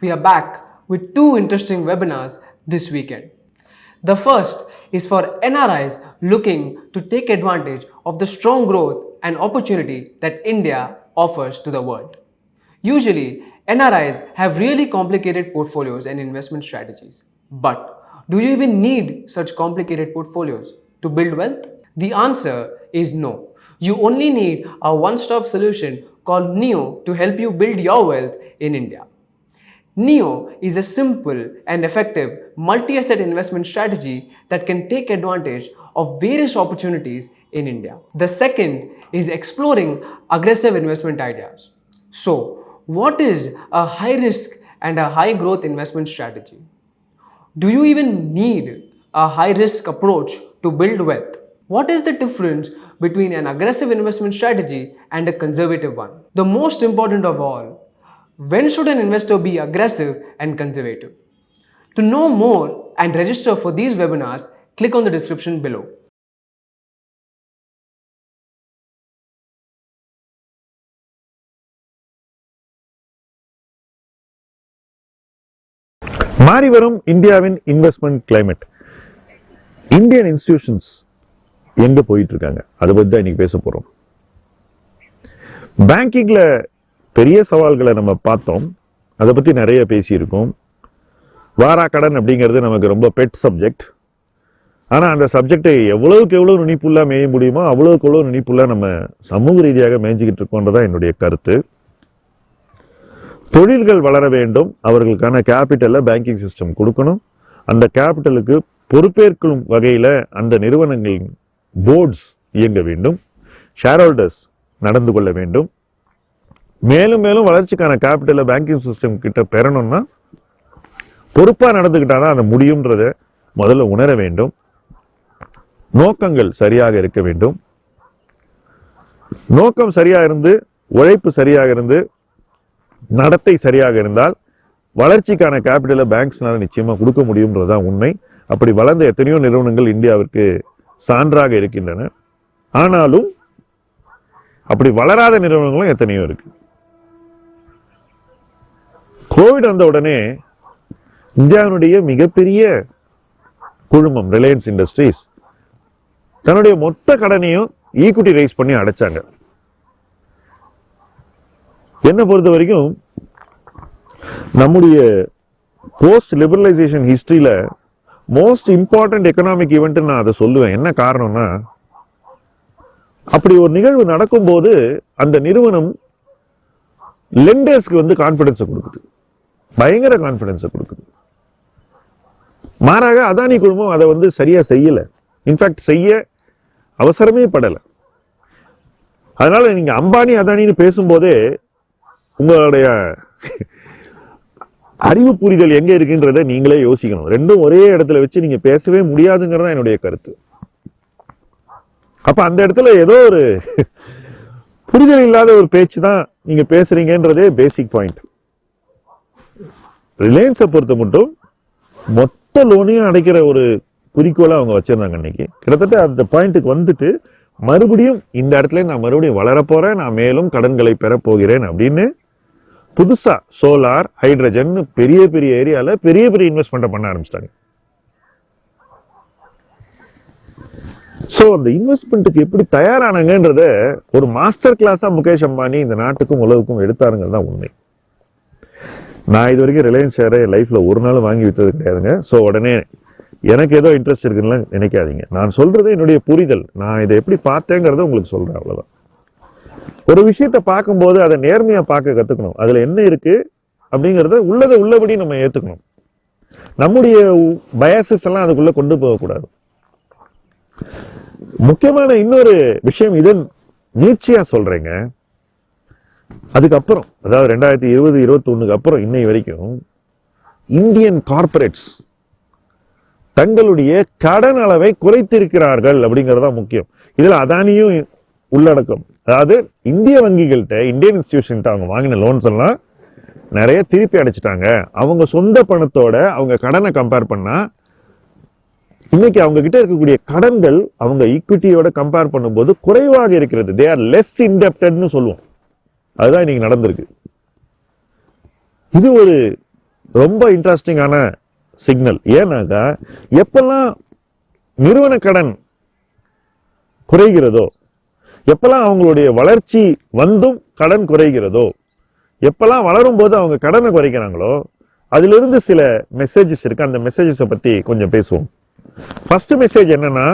we are back with two interesting webinars this weekend. The first is for NRIs looking to take advantage of the strong growth and opportunity that India offers to the world. Usually, NRIs have really complicated portfolios and investment strategies. But do you even need such complicated portfolios to build wealth? The answer is no. You only need a one stop solution called NEO to help you build your wealth in India. NEO is a simple and effective multi asset investment strategy that can take advantage of various opportunities in India. The second is exploring aggressive investment ideas. So, what is a high risk and a high growth investment strategy? Do you even need a high risk approach to build wealth? What is the difference between an aggressive investment strategy and a conservative one? The most important of all, when should an investor be aggressive and conservative? To know more and register for these webinars, click on the description below. மாறிவரும் இந்தியாவின் investment climate Indian institutions எங்க போயிட்டு இருக்காங்க அதை பற்றி தான் இன்னைக்கு பேச போறோம் பேங்கிங்ல பெரிய சவால்களை நம்ம பார்த்தோம். அதை பற்றி நிறைய பேசியிருக்கோம். வாரா கடன் அப்படிங்கிறது நமக்கு ரொம்ப பெட் சப்ஜெக்ட் ஆனால் அந்த சப்ஜெக்டை எவ்வளவுக்கு எவ்வளோ நுனிப்புள்ளா மேய முடியுமோ அவ்வளவுக்கு எவ்வளோ நுனிப்புள்ளா நம்ம சமூக ரீதியாக மேய்ஞ்சிக்கிட்டு இருக்கோன்றதான் என்னுடைய கருத்து. தொழில்கள் வளர வேண்டும். அவர்களுக்கான கேபிட்டலை பேங்கிங் சிஸ்டம் கொடுக்கணும். அந்த கேபிட்டலுக்கு பொறுப்பேற்கும் வகையில் அந்த நிறுவனங்களின் போர்ட்ஸ் இயங்க வேண்டும். ஷேர் ஹோல்டர்ஸ் நடந்து கொள்ள வேண்டும். மேலும் மேலும் வளர்ச்சிக்கான கேபிட்டலை பேங்கிங் சிஸ்டம் கிட்ட பெறணும்னா பொறுப்பாக நடந்துக்கிட்டால் தான் அதை முடியுன்றத முதல்ல உணர வேண்டும். நோக்கங்கள் சரியாக இருக்க வேண்டும். நோக்கம் சரியாக இருந்து உழைப்பு சரியாக இருந்து நடத்தை சரியாக இருந்தால் வளர்ச்சிக்கான கேபிட்டலை பேங்க்ஸ்னால நிச்சயமாக கொடுக்க முடியும்ன்றதுதான் உண்மை. அப்படி வளர்ந்த எத்தனையோ நிறுவனங்கள் இந்தியாவிற்கு சான்றாக இருக்கின்றன. ஆனாலும் அப்படி வளராத நிறுவனங்களும் எத்தனையோ இருக்குது கோவிட் வந்த உடனே இந்தியாவினுடைய மிகப்பெரிய குழுமம் ரிலையன்ஸ் இண்டஸ்ட்ரீஸ் தன்னுடைய மொத்த கடனையும் ஈக்குட்டி ரைஸ் பண்ணி அடைச்சாங்க. என்னை பொறுத்த வரைக்கும் நம்முடைய போஸ்ட் லிபரலைசேஷன் ஹிஸ்டரியில் மோஸ்ட் இம்பார்ட்டன்ட் எக்கனாமிக் ஈவெண்ட் நான் அதை சொல்லுவேன். என்ன காரணம்னா அப்படி ஒரு நிகழ்வு நடக்கும்போது அந்த நிறுவனம் லெண்டர்ஸ்க்கு வந்து கான்பிடன்ஸை கொடுக்குது. பயங்கர கான்ஃபிடன்ஸை கொடுக்குது. மாறாக அதானி குழுமம் அதை வந்து சரியாக செய்யலை. இன்ஃபேக்ட் செய்ய அவசரமே படலை. அதனால் நீங்கள் அம்பானி அதானின்னு பேசும்போதே உங்களுடைய அறிவு புரிதல் எங்கே இருக்குன்றத நீங்களே யோசிக்கணும். ரெண்டும் ஒரே இடத்துல வச்சு நீங்கள் பேசவே முடியாதுங்கிறதா என்னுடைய கருத்து. அப்போ அந்த இடத்துல ஏதோ ஒரு புரிதல் இல்லாத ஒரு பேச்சு தான் நீங்கள் பேசுகிறீங்கன்றதே பேசிக் பாயிண்ட் ரிலையன்ஸை பொறுத்த மட்டும் மொத்த லோனையும் அடைக்கிற ஒரு குறிக்கோளை அவங்க வச்சுருந்தாங்க அன்னைக்கு. கிட்டத்தட்ட அந்த பாயிண்ட்டுக்கு வந்துட்டு மறுபடியும் இந்த இடத்துல நான் மறுபடியும் வளரப்போகிறேன் நான் மேலும் கடன்களை பெறப்போகிறேன் அப்படின்னு புதுசாக சோலார் ஹைட்ரஜன் பெரிய பெரிய ஏரியாவில் பெரிய பெரிய இன்வெஸ்ட்மெண்ட்டை பண்ண ஆரம்பிச்சிட்டாங்க. ஸோ அந்த இன்வெஸ்ட்மெண்ட்டுக்கு எப்படி தயாரானாங்கன்றத ஒரு மாஸ்டர் கிளாஸாக முகேஷ் அம்பானி இந்த நாட்டுக்கும் உலகுக்கும் எடுத்தாருங்கிறது தான் உண்மை. நான் இது வரைக்கும் ரிலையன்ஸ் ஷேரை லைஃப்பில் ஒரு நாள் வாங்கி விட்டது கிடையாதுங்க. ஸோ உடனே எனக்கு ஏதோ இன்ட்ரெஸ்ட் இருக்குன்னு நினைக்காதீங்க. நான் சொல்கிறது என்னுடைய புரிதல். நான் இதை எப்படி பார்த்தேங்கிறத உங்களுக்கு சொல்கிறேன் அவ்வளோதான் ஒரு விஷயத்த பார்க்கும்போது அதை நேர்மையாக பார்க்க கற்றுக்கணும் அதில் என்ன இருக்குது அப்படிங்கிறத உள்ளதை உள்ளபடி நம்ம ஏற்றுக்கணும் நம்முடைய பயாசஸ் எல்லாம் அதுக்குள்ளே கொண்டு போகக்கூடாது. முக்கியமான இன்னொரு விஷயம் இது நீட்சியா சொல்கிறேங்க அதுக்கப்புறம் அதாவது ரெண்டாயிரத்தி இருபது இருபத்தி அப்புறம் இன்னை வரைக்கும் இந்தியன் கார்பரேட்ஸ் தங்களுடைய கடன் அளவை குறைத்திருக்கிறார்கள் அப்படிங்கிறது தான் முக்கியம். இதுல அதானியும் உள்ளடக்கம். அதாவது இந்திய வங்கிகள்கிட்ட இந்தியன் இன்ஸ்டிடியூஷன்கிட்ட அவங்க வாங்கின லோன்ஸ் எல்லாம் நிறைய திருப்பி அடைச்சிட்டாங்க. அவங்க சொந்த பணத்தோட அவங்க கடனை கம்பேர் பண்ணா இன்னைக்கு அவங்க கிட்ட இருக்கக்கூடிய கடன்கள் அவங்க ஈக்விட்டியோட கம்பேர் பண்ணும்போது குறைவாக இருக்கிறது. தே ஆர் லெஸ் இன்டெப்டட்னு சொல்லுவோம். அதுதான் இன்னைக்கு நடந்திருக்கு. இது ஒரு ரொம்ப இன்ட்ரெஸ்டிங்கான சிக்னல் ஏன்னாக்கா எப்பெல்லாம் நிறுவன கடன் குறைகிறதோ எப்பெல்லாம் அவங்களுடைய வளர்ச்சி வந்தும் கடன் குறைகிறதோ எப்பெல்லாம் வளரும் போது அவங்க கடனை குறைக்கிறாங்களோ அதிலிருந்து சில மெசேஜஸ் இருக்கு. அந்த மெசேஜஸை பற்றி கொஞ்சம் பேசுவோம். ஃபர்ஸ்ட் மெசேஜ் என்னன்னா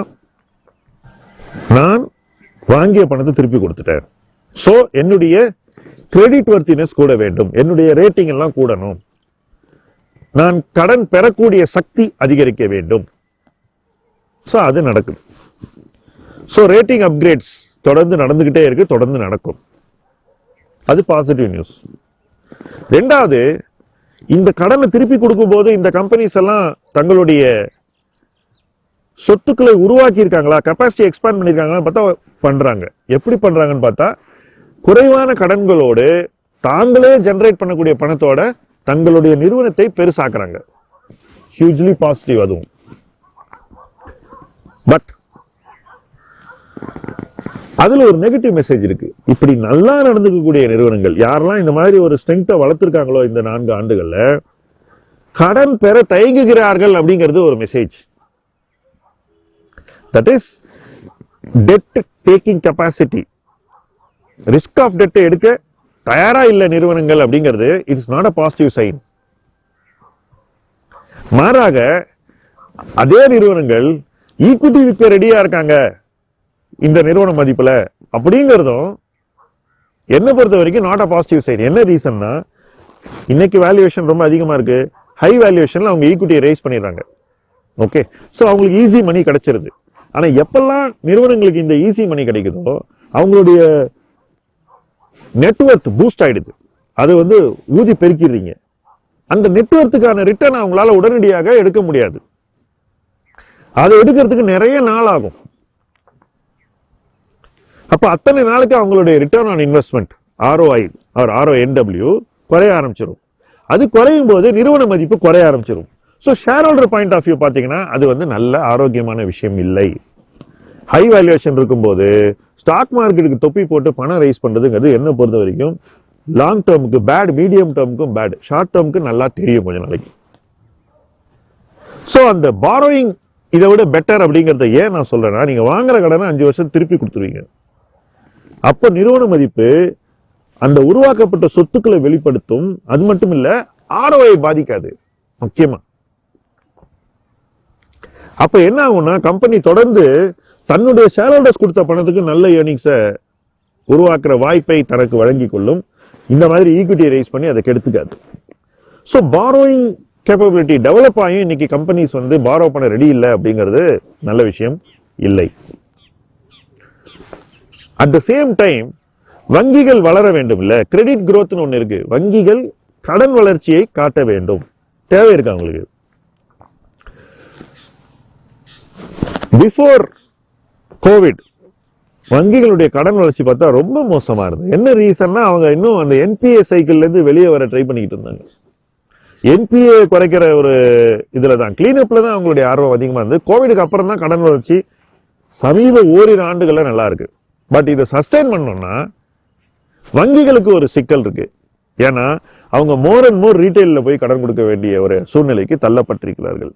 நான் வாங்கிய பணத்தை திருப்பி கொடுத்துட்டேன். ஸோ என்னுடைய கிரெடிட் வர்த்தினஸ் கூட வேண்டும். என்னுடைய ரேட்டிங் எல்லாம் கூடணும். நான் கடன் பெறக்கூடிய சக்தி அதிகரிக்க வேண்டும். ஸோ அது நடக்குது. ஸோ ரேட்டிங் அப்கிரேட்ஸ் தொடர்ந்து நடந்துக்கிட்டே இருக்கு தொடர்ந்து நடக்கும். அது பாசிட்டிவ் நியூஸ் ரெண்டாவது இந்த கடனை திருப்பி கொடுக்கும்போது இந்த கம்பெனிஸ் எல்லாம் தங்களுடைய சொத்துக்களை உருவாக்கி இருக்காங்களா கெப்பாசிட்டி எக்ஸ்பேண்ட் பண்ணியிருக்காங்களா பார்த்தா பண்ணுறாங்க எப்படி பண்ணுறாங்கன்னு பார்த்தா குறைவான கடன்களோடு தாங்களே ஜென்ரேட் பண்ணக்கூடிய பணத்தோட தங்களுடைய நிறுவனத்தை பெருசாக்குறாங்க. ஹியூஜ்லி பாசிட்டிவ் அதுவும். பட் அதுல ஒரு நெகட்டிவ் மெசேஜ் இருக்கு. இப்படி நல்லா நடந்துக்கக்கூடிய நிறுவனங்கள் யாரெல்லாம் இந்த மாதிரி ஒரு ஸ்ட்ரென்த்தை வளர்த்துருக்காங்களோ இந்த நான்கு ஆண்டுகள்ல கடன் பெற தயங்குகிறார்கள் அப்படிங்கிறது ஒரு message that is debt taking capacity risk of debt எடுக்க தயாரா இல்ல நிறுவனங்கள் அப்படிங்கிறது it's not a positive sign மாறாக அதே நிறுவனங்கள் ஈக்விட்டி விற்க ரெடியா இருக்காங்க இந்த நிறுவன மதிப்புல. அப்படிங்கிறதும் என்ன பொறுத்த வரைக்கும் நாட் அ பாசிட்டிவ் சைன் என்ன ரீசன்னா இன்னைக்கு வேல்யூவேஷன் ரொம்ப அதிகமா இருக்கு. ஹை வேல்யூவேஷன்ல அவங்க ஈக்விட்டியை ரைஸ் பண்ணிடுறாங்க. ஓகே ஸோ அவங்களுக்கு ஈஸி மணி கிடைச்சிருது. ஆனா எப்பெல்லாம் நிறுவனங்களுக்கு இந்த ஈஸி மணி கிடைக்குதோ அவங்களுடைய நெட்ஒர்த் பூஸ்ட் ஆயிடுது. அது வந்து ஊதி பெருக்கிடுறீங்க. அந்த நெட்ஒர்த்துக்கான ரிட்டர்ன் அவங்களால உடனடியாக எடுக்க முடியாது. அதை எடுக்கிறதுக்கு நிறைய நாள் ஆகும். அப்ப அத்தனை நாளைக்கு அவங்களுடைய return on investment ROI or RONW குறைய ஆரம்பிச்சிடும் அது குறையும் போது நிறுவன மதிப்பு குறைய ஆரம்பிச்சிடும் so shareholder point of view பார்த்தீங்கன்னா அது வந்து நல்ல ஆரோக்கியமான விஷயம் இல்லை. ஹை வேல்யூவேஷன் இருக்கும்போது ஸ்டாக் மார்க்கெட்டுக்கு தொப்பி போட்டு பணம் ரைஸ் பண்றதுங்கிறது என்ன பொறுத்த வரைக்கும் லாங் டேர்முக்கு பேட் மீடியம் டேர்முக்கும் பேட் ஷார்ட் டேர்முக்கு நல்லா தெரியும் கொஞ்சம் நாளைக்கு. ஸோ அந்த பாரோயிங் இதை விட பெட்டர் அப்படிங்கிறத ஏன் நான் சொல்றேன்னா நீங்க வாங்குற கடனை அஞ்சு வருஷம் திருப்பி கொடுத்துருவீங்க. அப்போ நிறுவன மதிப்பு அந்த உருவாக்கப்பட்ட சொத்துக்களை வெளிப்படுத்தும் அது மட்டும் இல்ல ஆர்ஓஐ பாதிக்காது முக்கியமா. அப்போ என்ன ஆகும்னா கம்பெனி தொடர்ந்து தன்னுடைய ஷேர் ஹோல்டர்ஸ் கொடுத்த பணத்துக்கு நல்ல ஏர்னிங்ஸை உருவாக்குற வாய்ப்பை தனக்கு வழங்கி கொள்ளும். இந்த மாதிரி ஈக்விட்டியை ரைஸ் பண்ணி அதை கெடுத்துக்காது. ஸோ பாரோயிங் கேப்பபிலிட்டி டெவலப் ஆகியும் இன்னைக்கு கம்பெனிஸ் வந்து பாரோ பண்ண ரெடி இல்லை அப்படிங்கிறது நல்ல விஷயம் இல்லை. அட் த சேம் டைம் வங்கிகள் வளர வேண்டும் இல்லை. கிரெடிட் குரோத்னு ஒன்று இருக்கு. வங்கிகள் கடன் வளர்ச்சியை காட்ட வேண்டும். தேவை இருக்கு அவங்களுக்கு பிஃபோர் கோவிட் வங்கிகளுடைய கடன் வளர்ச்சி பார்த்தா ரொம்ப மோசமாக இருந்தது. என்ன ரீசன்னா அவங்க இன்னும் அந்த என்பிஏ சைக்கிள்லேருந்து வெளியே வர ட்ரை பண்ணிக்கிட்டு இருந்தாங்க. என்பிஏ குறைக்கிற ஒரு இதில் தான். கிளீனப்பில் தான் அவங்களுடைய ஆர்வம் அதிகமாக இருந்து கோவிடுக்கு அப்புறம் தான் கடன் வளர்ச்சி சமீப ஓரிரு ஆண்டுகளில் நல்லா இருக்கு. பட் இதை சஸ்டைன் பண்ணோம்னா வங்கிகளுக்கு ஒரு சிக்கல் இருக்கு. ஏன்னா அவங்க மோர் அண்ட் மோர் ரீட்டைல்ல போய் கடன் கொடுக்க வேண்டிய ஒரு சூழ்நிலைக்கு தள்ளப்பட்டிருக்கிறார்கள்.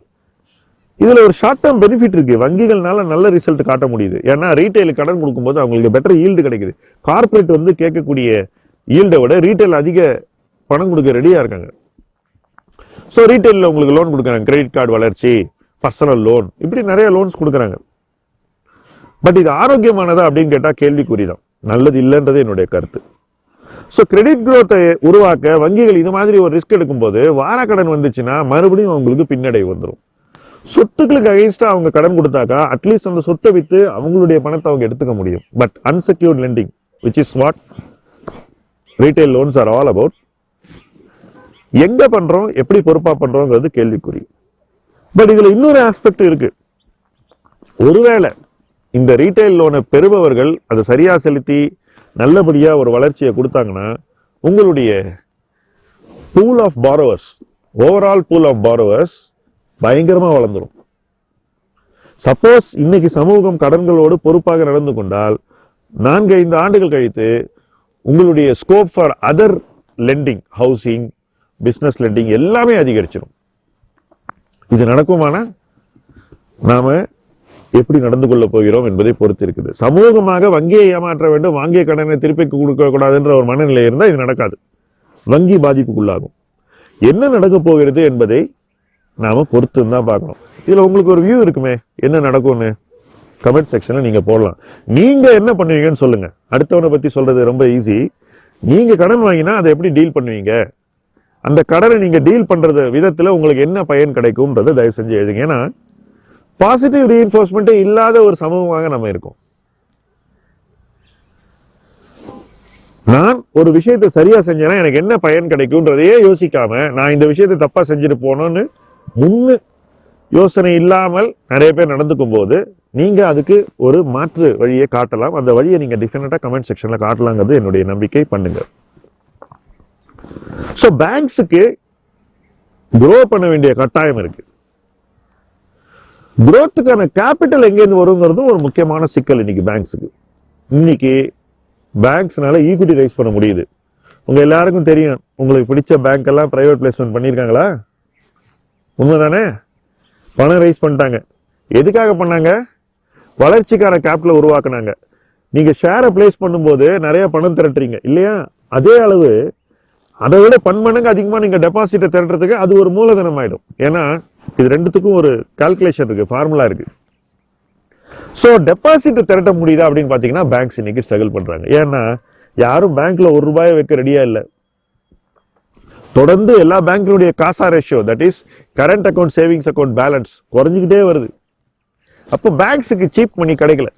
இதில் ஒரு ஷார்ட் டேர்ம் பெனிஃபிட் இருக்கு. வங்கிகள்னால நல்ல ரிசல்ட் காட்ட முடியுது. ஏன்னா ரீட்டைலுக்கு கடன் கொடுக்கும்போது அவங்களுக்கு பெட்டர் ஈல்டு கிடைக்குது. கார்பரேட் வந்து கேட்கக்கூடிய ஈல்டை விட ரீட்டைல் அதிக பணம் கொடுக்க ரெடியாக இருக்காங்க. ஸோ ரீட்டைலில் உங்களுக்கு லோன் கொடுக்குறாங்க. கிரெடிட் கார்டு வளர்ச்சி பர்சனல் லோன் இப்படி நிறைய லோன்ஸ் கொடுக்குறாங்க. பட் இது ஆரோக்கியமானதா அப்படின்னு கேட்டால் கேள்விக்குறி தான் நல்லது இல்லைன்றது என்னுடைய கருத்து. ஸோ கிரெடிட் குரோத்தை உருவாக்க வங்கிகள் இது மாதிரி ஒரு ரிஸ்க் எடுக்கும்போது வாரக்கடன் வந்துச்சுன்னா மறுபடியும் அவங்களுக்கு பின்னடைவு வந்துடும் சொத்துக்களுக்கு அகைன்ஸ்டாக அவங்க கடன் கொடுத்தாக்கா அட்லீஸ்ட் அந்த சொத்தை விற்று அவங்களுடைய பணத்தை அவங்க எடுத்துக்க முடியும். But unsecured lending which is what retail loans are all about எங்க பண்றோம் எப்படி பொறுப்பா பண்றோங்கிறது கேள்விக்குறி. பட் இதுல இன்னொரு ஆஸ்பெக்ட் இருக்கு. ஒருவேளை இந்த ரீட்டைல் லோனை பெறுபவர்கள் அதை சரியா செலுத்தி நல்லபடியா ஒரு வளர்ச்சியை கொடுத்தாங்கன்னா உங்களுடைய pool of borrowers overall pool of borrowers பயங்கரமாக வளர்ந்துரும். சப்போஸ் இன்னைக்கு சமூகம் கடன்களோடு பொறுப்பாக நடந்து கொண்டால் நான்கு ஐந்து ஆண்டுகள் கழித்து உங்களுடைய scope for other lending housing business lending எல்லாமே அதிகரிச்சிடும் இது நடக்குமானா? நாம எப்படி நடந்து கொள்ள போகிறோம் என்பதை பொறுத்து இருக்குது சமூகமாக வங்கியை ஏமாற்ற வேண்டும் வாங்கிய கடனை திருப்பி கொடுக்க கூடாதுன்ற ஒரு மனநிலை இருந்தால் இது நடக்காது. வங்கி பாதிப்புக்குள்ளாகும். என்ன நடக்க போகிறது என்பதை நாம் பொறுத்து தான் பார்க்கணும். இதில் உங்களுக்கு ஒரு வியூ இருக்குமே என்ன நடக்கும்னு? கமெண்ட் செக்ஷனில் நீங்கள் போடலாம். நீங்கள் என்ன பண்ணுவீங்கன்னு சொல்லுங்கள் அடுத்தவனை பற்றி சொல்கிறது ரொம்ப ஈஸி நீங்கள் கடன் வாங்கினா அதை எப்படி டீல் பண்ணுவீங்க? அந்த கடனை நீங்கள் டீல் பண்ணுறது விதத்தில் உங்களுக்கு என்ன பயன் கிடைக்கும்ன்றதை தயவு செஞ்சு எழுதுங்க. ஏன்னா பாசிட்டிவ் ரீஎன்ஃபோர்ஸ்மெண்ட்டே இல்லாத ஒரு சமூகமாக நம்ம இருக்கோம். நான் ஒரு விஷயத்தை சரியாக செஞ்சேன்னா எனக்கு என்ன பயன் கிடைக்கும்ன்றதையே யோசிக்காம நான் இந்த விஷயத்தை தப்பாக செஞ்சுட்டு போனோன்னு முன்னு யோசனை இல்லாமல் நிறைய பேர் நடந்துக்கும் போது நீங்கள் அதுக்கு ஒரு மாற்று வழியை காட்டலாம். அந்த வழியை நீங்கள் டிஃபினட்டாக கமெண்ட் செக்ஷனில் காட்டலாங்கிறது என்னுடைய நம்பிக்கை. பண்ணுங்க. ஸோ பேங்க்ஸுக்கு குரோ பண்ண வேண்டிய கட்டாயம் இருக்கு. குரோத்துக்கான கேபிட்டல் எங்கேருந்து வருங்கிறதும் ஒரு முக்கியமான சிக்கல் இன்னைக்கு பேங்க்ஸுக்கு இன்னைக்கு பேங்க்ஸ்னால ஈக்விட்டி ரைஸ் பண்ண முடியுது. உங்கள் எல்லாருக்கும் தெரியும். உங்களுக்கு பிடிச்ச பேங்க் எல்லாம் பிரைவேட் பிளேஸ்மெண்ட் பண்ணியிருக்காங்களா உண்மைதானே? பணம் ரைஸ் பண்ணிட்டாங்க. எதுக்காக பண்ணாங்க? வளர்ச்சிக்கான கேபிட்டலை உருவாக்குனாங்க. நீங்கள் ஷேரை பிளேஸ் பண்ணும்போது நிறைய பணம் திரட்டுறீங்க. இல்லையா? அதே அளவு அதை விட பன்மடங்கு அதிகமாக நீங்கள் டெபாசிட்டை திரட்டுறதுக்கு அது ஒரு மூலதனம் ஆகிடும் ஏன்னா இது ரெண்டுத்துக்கும் ஒரு கால்குலேஷன் இருக்குது ஃபார்முலா இருக்குது ஸோ டெபாசிட் திரட்ட முடியுதா அப்படின்னு பார்த்தீங்கன்னா பேங்க்ஸ் இன்னைக்கு ஸ்ட்ரகிள் பண்ணுறாங்க ஏன்னா யாரும் பேங்க்கில் ஒரு ரூபாயை வைக்க ரெடியாக இல்லை. தொடர்ந்து எல்லா பேங்க்கினுடைய CASA ratio that is current account savings account balance குறைஞ்சிக்கிட்டே வருது. அப்போ பேங்க்ஸுக்கு சீப் மணி கிடைக்கல.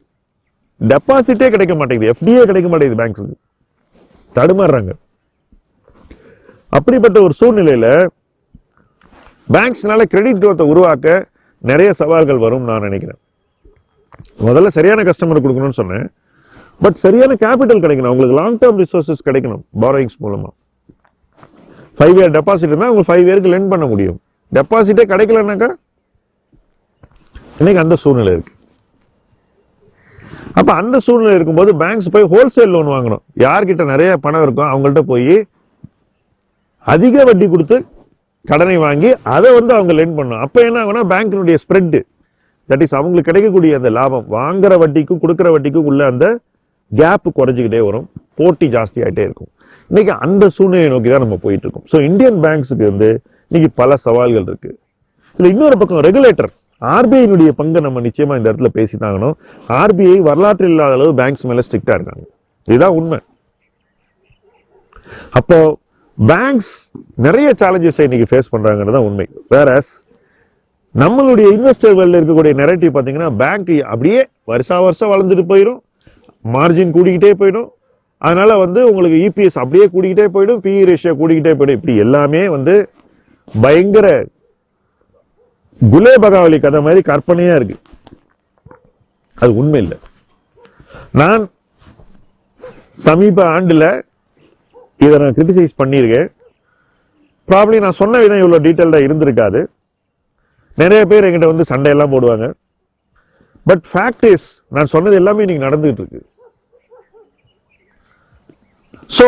டெபாசிட்டே கிடைக்க மாட்டேங்குது. எஃப்டியே கிடைக்க மாட்டேங்குது பேங்க்ஸுக்கு தடுமாறுறாங்க. அப்படிப்பட்ட ஒரு சூழ்நிலையில் பேங்க்ஸ்னால கிரெடிட் growth-அ உருவாக்க நிறைய சவால்கள் வரும் நான் நினைக்கிறேன். முதல்ல சரியான கஸ்டமர் கொடுக்கணும்னு சொன்னேன். பட் சரியான கேபிட்டல் கிடைக்கணும். உங்களுக்கு லாங் டேர்ம் ரிசோர்ஸஸ் கிடைக்கணும் பாரோயிங்ஸ் மூலமாக ஃபைவ் இயர் டெபாசிட் இருந்தால் உங்களுக்கு ஃபைவ் இயருக்கு லென் பண்ண முடியும். டெபாசிட்டே கிடைக்கலனாக்கா இன்னைக்கு அந்த சூழ்நிலை இருக்கு. அப்போ அந்த சூழ்நிலை இருக்கும்போது பேங்க்ஸ் போய் ஹோல்சேல் லோன் வாங்கணும். யார்கிட்ட நிறைய பணம் இருக்கோ அவங்கள்ட்ட போய் அதிக வட்டி கொடுத்து கடனை வாங்கி அதை வந்து அவங்க லென் பண்ணணும். அப்போ என்ன ஆகும்னா பேங்க்கினுடைய ஸ்ப்ரெட்டு தட் இஸ் அவங்களுக்கு கிடைக்கக்கூடிய அந்த லாபம் வாங்குற வட்டிக்கும் கொடுக்குற வட்டிக்கும் உள்ள அந்த கேப் குறைஞ்சிக்கிட்டே வரும். போட்டி ஜாஸ்தி இருக்கும். இன்னைக்கு அந்த சூழ்நிலையை நோக்கி தான் நம்ம போயிட்டு இருக்கோம் ஸோ இந்தியன் பேங்க்ஸுக்கு வந்து இன்னைக்கு பல சவால்கள் இருக்கு. இதுல இன்னொரு பக்கம் ரெகுலேட்டர் ஆர்பிஐனுடைய பங்கை நம்ம நிச்சயமா இந்த இடத்துல பேசித்தாகணும் ஆர்பிஐ வரலாற்று இல்லாத அளவு பேங்க்ஸ் மேல ஸ்ட்ரிக்டா இருக்காங்க. இதுதான் உண்மை. அப்போ பேங்க்ஸ் நிறைய சேலஞ்சஸை இன்னைக்கு ஃபேஸ் பண்றாங்கிறது தான் உண்மை. வேற நம்மளுடைய இன்வெஸ்டர் வேல்ல இருக்கக்கூடிய நெரட்டிவ் பார்த்தீங்கன்னா பேங்க் அப்படியே வருஷா வருஷம் வளர்ந்துட்டு போயிடும் மார்ஜின் கூடிக்கிட்டே போயிடும். அதனால் வந்து உங்களுக்கு இபிஎஸ் அப்படியே கூடிக்கிட்டே போயிடும் பிஇ ரேஷியோ கூடிக்கிட்டே போயிடும். இப்படி எல்லாமே வந்து பயங்கர குலே பகாவலி கதை மாதிரி கற்பனையாக இருக்கு. அது உண்மை இல்லை. நான் சமீப ஆண்டில் இதை நான் கிரிட்டிசைஸ் பண்ணியிருக்கேன். ப்ராப்ளி நான் சொன்ன விதம் இவ்வளோ டீட்டெயில்டாக இருந்திருக்காது. நிறைய பேர் எங்கிட்ட வந்து சண்டையெல்லாம் போடுவாங்க. பட் ஃபேக்ட் இஸ் நான் சொன்னது எல்லாமே இன்னைக்கு நடந்துகிட்டு இருக்கு. So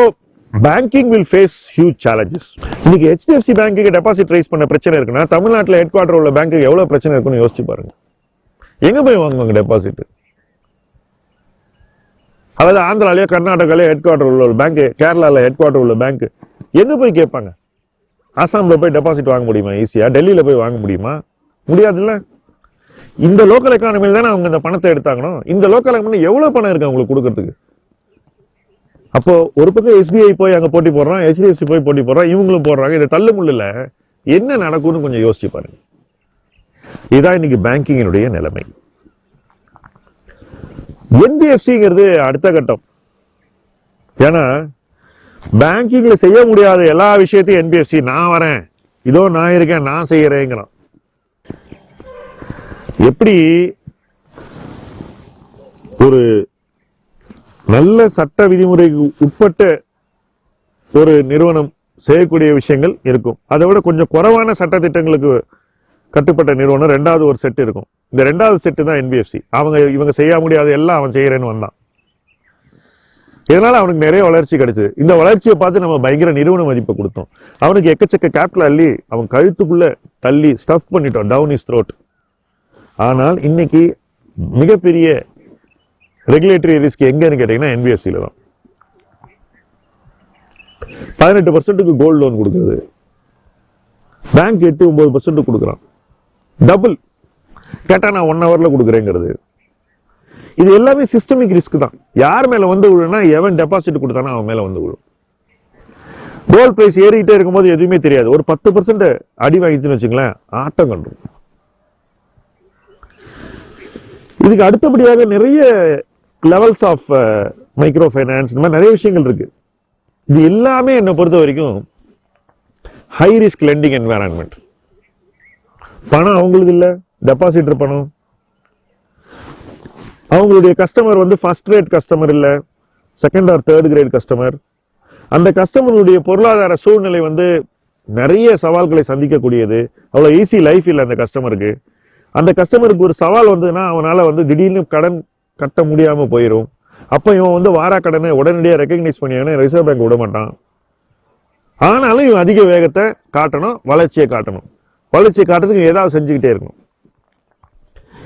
banking will face huge challenges இன்னைக்கு ஹெச்டிஎஃப்சி பேங்க்குக்கு டெபாசிட் ரைஸ் பண்ண பிரச்சனை இருக்குன்னா தமிழ்நாட்டில் ஹெட் குவார்டர் உள்ள பேங்க்குக்கு எவ்வளோ பிரச்சனை இருக்குன்னு யோசிச்சு பாருங்க. எங்கே போய் வாங்குவாங்க டெபாசிட் அதாவது ஆந்திராலேயோ கர்நாடகாலேயோ ஹெட் குவார்டர் உள்ள ஒரு பேங்க் கேரளாவில் ஹெட் குவார்டர் உள்ள பேங்க் எங்கே போய் கேட்பாங்க? ஆசாம்ல போய் டெபாசிட் வாங்க முடியுமா? ஈஸியாக டெல்லியில் போய் வாங்க முடியுமா? முடியாதுல்ல? இந்த லோக்கல் எக்கானமியில் தானே அவங்க இந்த பணத்தை எடுத்தாங்கணும்? இந்த லோக்கல் எக்கானமி எவ்வளோ பணம் இருக்குது அவங்களுக்கு கொடுக்கறதுக்கு? அப்போ ஒரு பக்கம் எஸ்பிஐ போய் அங்க போட்டி போடுறான் ஹெச்டிஎஃப்சி போய் போட்டி போடுறான் இவங்களும் போடுறாங்க. இது தள்ளு முள்ளுல என்ன நடக்கும்னு கொஞ்சம் யோசிச்சு பாருங்க. இதான் இன்னைக்கு பேங்கிங்கினுடைய நிலைமை. என்பிஎஃப்சிங்கிறது அடுத்த கட்டம். ஏன்னா பேங்கிங்ல செய்ய முடியாத எல்லா விஷயத்தையும் என்பிஎஃப்சி நான் வரேன். இதோ நான் இருக்கேன் நான் செய்யறேங்கிறான். எப்படி ஒரு நல்ல சட்ட விதிமுறைக்கு உட்பட்ட ஒரு நிறுவனம் செய்யக்கூடிய விஷயங்கள் இருக்கும். அதை விட கொஞ்சம் குறைவான சட்ட திட்டங்களுக்கு கட்டுப்பட்ட நிறுவனம் ரெண்டாவது ஒரு செட் இருக்கும். இந்த ரெண்டாவது செட்டு தான் என்பிஎஃப்சி அவங்க இவங்க செய்ய முடியாத எல்லாம் அவன் செய்கிறேன்னு வந்தான். இதனால் அவனுக்கு நிறைய வளர்ச்சி கிடைச்சது. இந்த வளர்ச்சியை பார்த்து நம்ம பயங்கர நிறுவன மதிப்பை கொடுத்தோம். அவனுக்கு எக்கச்சக்க கேபிட்டல் அள்ளி அவன் கழுத்துக்குள்ளே தள்ளி ஸ்டஃப் பண்ணிட்டோம். டவுன் இஸ் த்ரோட் ஆனால் இன்னைக்கு மிகப்பெரிய ரெகுலேட்டரி ரிஸ்க் எங்கன்னு கேட்டீங்கன்னா என்பிஎஸ்சியில தான். பதினெட்டு பர்சன்ட்டுக்கு கோல்டு லோன் கொடுக்குறது பேங்க் எட்டு ஒன்பது பர்சன்ட் கொடுக்குறான். டபுள் கேட்டால் நான் ஒன் ஹவரில் கொடுக்குறேங்கிறது. இது எல்லாமே சிஸ்டமிக் ரிஸ்க் தான். யார் மேலே வந்து விழுனா எவன் டெபாசிட் கொடுத்தானோ அவன் மேலே வந்து விழும். கோல்ட் ப்ரைஸ் ஏறிக்கிட்டே இருக்கும்போது எதுவுமே தெரியாது. ஒரு பத்து பர்சன்ட் அடி வாங்கிச்சுன்னு வச்சுங்களேன் ஆட்டம் கண்டும் இதுக்கு அடுத்தபடியாக நிறைய லெவல்ஸ் ஆஃப் மைக்ரோ ஃபைனான்ஸ் இந்த மாதிரி நிறைய விஷயங்கள் இருக்குது இது எல்லாமே என்னை பொறுத்த வரைக்கும் ஹை ரிஸ்க் லெண்டிங் என்வரான்மெண்ட் பணம் அவங்களுக்கு இல்லை டெபாசிட்டர் பணம். அவங்களுடைய கஸ்டமர் வந்து ஃபர்ஸ்ட் ரேட் கஸ்டமர் இல்லை second or third grade customer அந்த கஸ்டமருடைய பொருளாதார சூழ்நிலை வந்து நிறைய சவால்களை சந்திக்கக்கூடியது. அவ்வளோ ஈஸி லைஃப் இல்லை அந்த கஸ்டமருக்கு அந்த கஸ்டமருக்கு ஒரு சவால் வந்ததுன்னா அவனால் வந்து திடீர்னு கடன் கட்ட முடியாமல் போயிடும் அப்போ இவன் வந்து வாரா கடனை உடனடியாக ரெக்கக்னைஸ் பண்ணியாங்கன்னா ரிசர்வ் பேங்க் விட மாட்டான். ஆனாலும் இவன் அதிக வேகத்தை காட்டணும் வளர்ச்சியை காட்டணும். வளர்ச்சியை காட்டுறதுக்கு ஏதாவது செஞ்சுக்கிட்டே இருக்கணும்.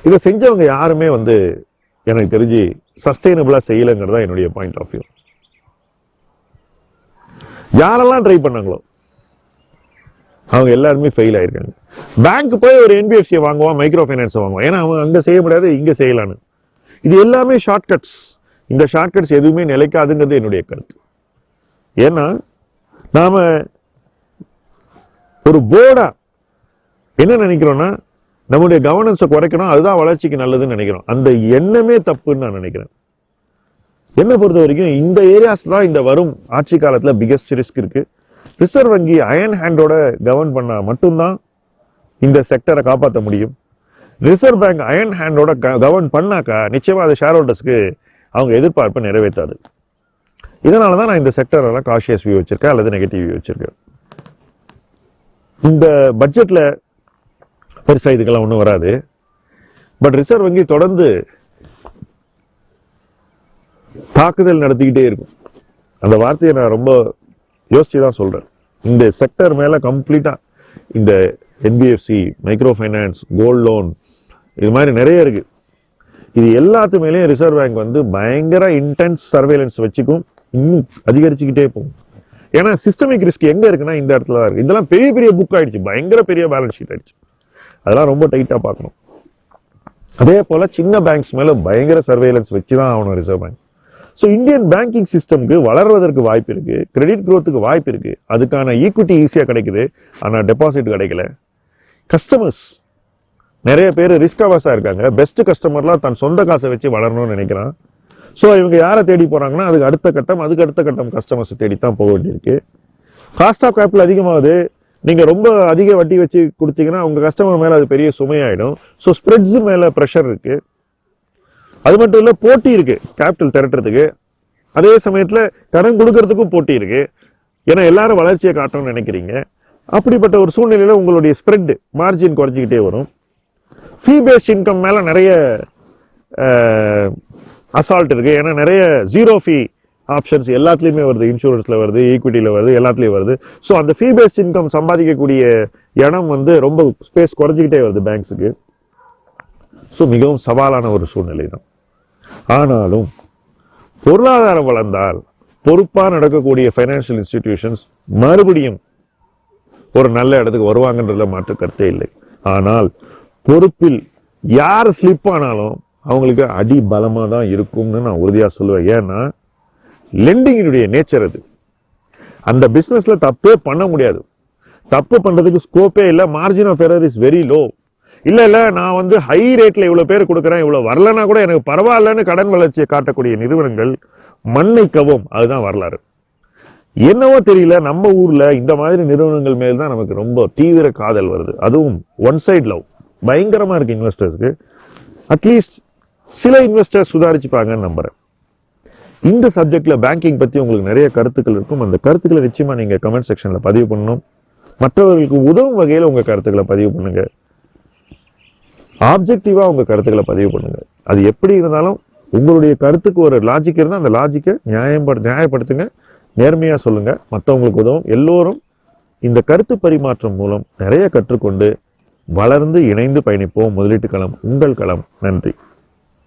இதை செஞ்சவங்க யாருமே வந்து எனக்கு தெரிஞ்சு சஸ்டைனபிளாக செய்யலைங்கிறது தான் என்னுடைய பாயிண்ட் ஆஃப் வியூ யாரெல்லாம் ட்ரை பண்ணாங்களோ அவங்க எல்லாருமே ஃபெயில் ஆயிருக்காங்க. பேங்க் போய் ஒரு என்பிஎஃப்சியை வாங்குவான் மைக்ரோ ஃபைனான்ஸை வாங்குவான் ஏன்னா அவங்க அங்கே செய்ய முடியாது இங்கே செய்யலான்னு. இது எல்லாமே ஷார்ட்கட்ஸ் இந்த ஷார்ட்கட்ஸ் எதுவுமே நிலைக்காதுங்கிறது என்னுடைய கருத்து. ஏன்னா நாம ஒரு போர்டா என்ன நினைக்கிறோம்னா நம்முடைய கவர்னன்ஸை குறைக்கணும் அதுதான் வளர்ச்சிக்கு நல்லதுன்னு நினைக்கிறோம். அந்த எண்ணமே தப்புன்னு நான் நினைக்கிறேன். என்ன பொறுத்த வரைக்கும் இந்த ஏரியாஸ் தான் இந்த வரும் ஆட்சி காலத்துல பிகெஸ்ட் ரிஸ்க் இருக்கு. ரிசர்வ் வங்கி அயன் ஹேண்டோட கவர்ன் பண்ணால் மட்டும்தான் இந்த செக்டரை காப்பாற்ற முடியும். ரிசர்வ் பேங்க் அயன் ஹேண்டோட கவர்ன் பண்ணாக்கா நிச்சயமாக அது ஷேர் ஹோல்டர்ஸ்க்கு அவங்க எதிர்பார்ப்பை நிறைவேற்றாது. இதனால தான் நான் இந்த செக்டரெல்லாம் காஷியஸ் வியூ வச்சுருக்கேன் அல்லது நெகட்டிவ் வியூ வச்சிருக்கேன். இந்த பட்ஜெட்டில் பெருசாக இதுக்கெல்லாம் ஒன்றும் வராது. பட் ரிசர்வ் வங்கி தொடர்ந்து தாக்குதல் நடத்திக்கிட்டே இருக்கும். அந்த வார்த்தையை நான் ரொம்ப யோசிச்சு தான் சொல்கிறேன் இந்த செக்டர் மேலே கம்ப்ளீட்டாக இந்த NBFC micro finance gold loan இது மாதிரி நிறைய இருக்கு. இது எல்லாத்து மேலேயும் ரிசர்வ் பேங்க் வந்து பயங்கர இன்டென்ஸ் சர்வேலன்ஸ் வச்சுக்கும் இன்னும் அதிகரிச்சுக்கிட்டே போகும். ஏன்னா சிஸ்டமிக் ரிஸ்க் எங்க இருக்குன்னா இந்த இடத்துல தான் இதெல்லாம் பெரிய பெரிய புக் ஆயிடுச்சு. பயங்கர பெரிய பேலன்ஸ் ஷீட் ஆயிடுச்சு. அதெல்லாம் ரொம்ப டைட்டா பார்க்கணும். அதே போல சின்ன பேங்க்ஸ் மேல பயங்கர சர்வேலன்ஸ் வச்சு தான் ஆகணும் reserve bank so Indian banking சிஸ்டம்க்கு வளர்வதற்கு வாய்ப்பு இருக்கு. கிரெடிட் க்ரோத்துக்கு வாய்ப்பு இருக்கு. அதுக்கான ஈக்விட்டி ஈஸியாக கிடைக்குது. ஆனா டெபாசிட் கிடைக்கல. கஸ்டமர்ஸ் நிறைய பேர் ரிஸ்க் அவஸா இருக்காங்க. பெஸ்ட் கஸ்டமர்லாம் தன் சொந்த காசை வச்சு வளரணும்னு நினைக்கிறான். ஸோ இவங்க யாரை தேடி போகிறாங்கன்னா அதுக்கு அடுத்த கட்டம் அதுக்கு அடுத்த கட்டம் கஸ்டமர்ஸ் தேடி தான் போக வேண்டியிருக்கு. காஸ்ட் ஆஃப் கேபிட்டல் அதிகமாகுது. நீங்கள் ரொம்ப அதிக வட்டி வச்சு கொடுத்தீங்கன்னா உங்கள் கஸ்டமர் மேலே அது பெரிய சுமையாயிடும். ஸோ ஸ்ப்ரெட்ஸ் மேலே ப்ரெஷர் இருக்குது அது மட்டும் இல்லை போட்டி இருக்குது கேபிட்டல் திரட்டுறதுக்கு. அதே சமயத்தில் கடன் கொடுக்கறதுக்கும் போட்டி இருக்குது ஏன்னா எல்லாரும் வளர்ச்சியை காட்டணும்னு நினைக்கிறீங்க. அப்படிப்பட்ட ஒரு சூழ்நிலையில் உங்களுடைய ஸ்ப்ரெட் மார்ஜின் குறைஞ்சிக்கிட்டே வரும். ஃபீ பேஸ்ட் இன்கம் மேலே நிறைய அசால்ட் இருக்குது ஏன்னா நிறைய ஜீரோ ஃபீ ஆப்ஷன்ஸ் எல்லாத்துலேயுமே வருது. இன்சூரன்ஸில் வருது ஈக்விட்டியில் வருது எல்லாத்துலேயும் வருது. ஸோ அந்த ஃபீ பேஸ்ட் இன்கம் சம்பாதிக்கக்கூடிய இடம் வந்து ரொம்ப ஸ்பேஸ் குறைஞ்சிக்கிட்டே வருது பேங்க்ஸுக்கு ஸோ மிகவும் சவாலான ஒரு சூழ்நிலை தான். ஆனாலும் பொருளாதாரம் வளர்ந்தால் பொறுப்பாக நடக்கக்கூடிய ஃபைனான்சியல் இன்ஸ்டிடியூஷன்ஸ் மறுபடியும் ஒரு நல்ல இடத்துக்கு வருவாங்கன்றதுல மாற்று கருத்தே இல்லை. ஆனால் பொறுப்பில் யார் ஸ்லிப் ஆனாலும் அவங்களுக்கு அடி பலமாக தான் இருக்கும்னு நான் உறுதியாக சொல்லுவேன். ஏன்னா லெண்டிங்கினுடைய நேச்சர் அது. அந்த பிஸ்னஸில் தப்பே பண்ண முடியாது. தப்பு பண்ணுறதுக்கு ஸ்கோப்பே இல்லை. Margin of error is very low இல்லை இல்லை நான் வந்து ஹை ரேட்டில் இவ்வளோ பேர் கொடுக்குறேன் இவ்வளோ வரலன்னா கூட எனக்கு பரவாயில்லன்னு கடன் வளர்ச்சியை காட்டக்கூடிய நிறுவனங்கள் மண்ணை கவும் அதுதான் வரலாறு. என்னவோ தெரியல நம்ம ஊரில் இந்த மாதிரி நிறுவனங்கள் மேல் தான் நமக்கு ரொம்ப தீவிர காதல் வருது. அதுவும் ஒன் சைட் லவ் பயங்கரமாக இருக்குது இன்வெஸ்டர்ஸ்க்கு அட்லீஸ்ட் சில இன்வெஸ்டர்ஸ் சுதாரிச்சுப்பாங்கன்னு நம்புகிறேன் இந்த சப்ஜெக்டில் பேங்கிங் பற்றி உங்களுக்கு நிறைய கருத்துக்கள் இருக்கும். அந்த கருத்துக்களை நிச்சயமாக நீங்கள் கமெண்ட் செக்ஷனில் பதிவு பண்ணணும். மற்றவர்களுக்கு உதவும் வகையில் உங்கள் கருத்துக்களை பதிவு பண்ணுங்க. ஆப்ஜெக்டிவாக உங்கள் கருத்துக்களை பதிவு பண்ணுங்கள் அது எப்படி இருந்தாலும் உங்களுடைய கருத்துக்கு ஒரு லாஜிக் இருந்தால் அந்த லாஜிக்கை நியாயப்படு நியாயப்படுத்துங்க. நேர்மையாக சொல்லுங்கள் மற்றவங்களுக்கு உதவும். எல்லோரும் இந்த கருத்து பரிமாற்றம் மூலம் நிறைய கற்றுக்கொண்டு வளர்ந்து இணைந்து பயணிப்போம். முதலீட்டு களம் உங்கள் களம். நன்றி.